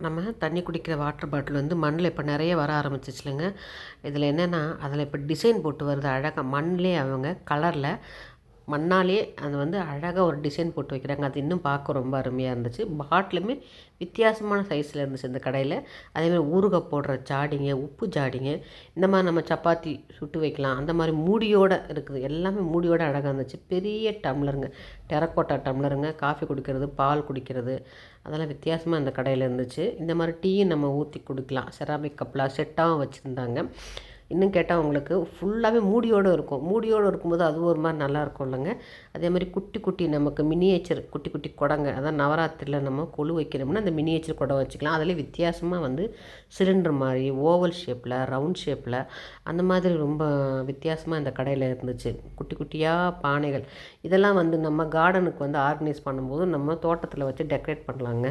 நம்ம தண்ணி குடிக்கிற வாட்டர் பாட்டில் வந்து மண்ணில் இப்போ நிறைய வர ஆரம்பிச்சிச்சுலங்க. இதில் என்னென்னா அதில் இப்போ டிசைன் போட்டு வருது அழகாக மண்ணிலே அவங்க கலரில் மண்ணாலே அது வந்து அழகாக ஒரு டிசைன் போட்டு வைக்கிறாங்க. அது இன்னும் பார்க்க ரொம்ப அருமையாக இருந்துச்சு. பாட்டிலுமே வித்தியாசமான சைஸில் இருந்துச்சு இந்த கடையில். அதேமாதிரி ஊறுகாய் போடுற ஜாடிங்க உப்பு ஜாடிங்க இந்த மாதிரி நம்ம சப்பாத்தி சுட்டு வைக்கலாம். அந்த மாதிரி மூடியோடு இருக்குது. எல்லாமே மூடியோடு அழகாக இருந்துச்சு. பெரிய டம்ளருங்க. டெரக்கோட்டா டம்ளருங்க. காஃபி குடிக்கிறது பால் குடிக்கிறது அதெல்லாம் வித்தியாசமாக அந்த கடையில் இருந்துச்சு. இந்த மாதிரி டீயும் நம்ம ஊற்றி குடிக்கலாம். செராமிக் கப்பில் செட்டாகவும் வச்சுருந்தாங்க. இன்னும் கேட்டால் உங்களுக்கு ஃபுல்லாகவே மூடியோடு இருக்கும். மூடியோடு இருக்கும்போது அது ஒரு மாதிரி நல்லா இருக்கும் இல்லைங்க. அதே மாதிரி குட்டி குட்டி நமக்கு மினியேச்சர் குட்டி குட்டி குடங்க அதான் நவராத்திரியில் நம்ம கொழு வைக்கிறோம்னா அந்த மினியேச்சர் குடம் வச்சுக்கலாம். அதில் வித்தியாசமாக வந்து சிலிண்டர் மாதிரி ஓவல் ஷேப்பில் ரவுண்ட் ஷேப்பில் அந்த மாதிரி ரொம்ப வித்தியாசமாக இந்த கடையில் இருந்துச்சு. குட்டி குட்டியாக பானைகள். இதெல்லாம் வந்து நம்ம கார்டனுக்கு வந்து ஆர்கனைஸ் பண்ணும்போது நம்ம தோட்டத்தில் வச்சு டெக்கரேட் பண்ணலாங்க.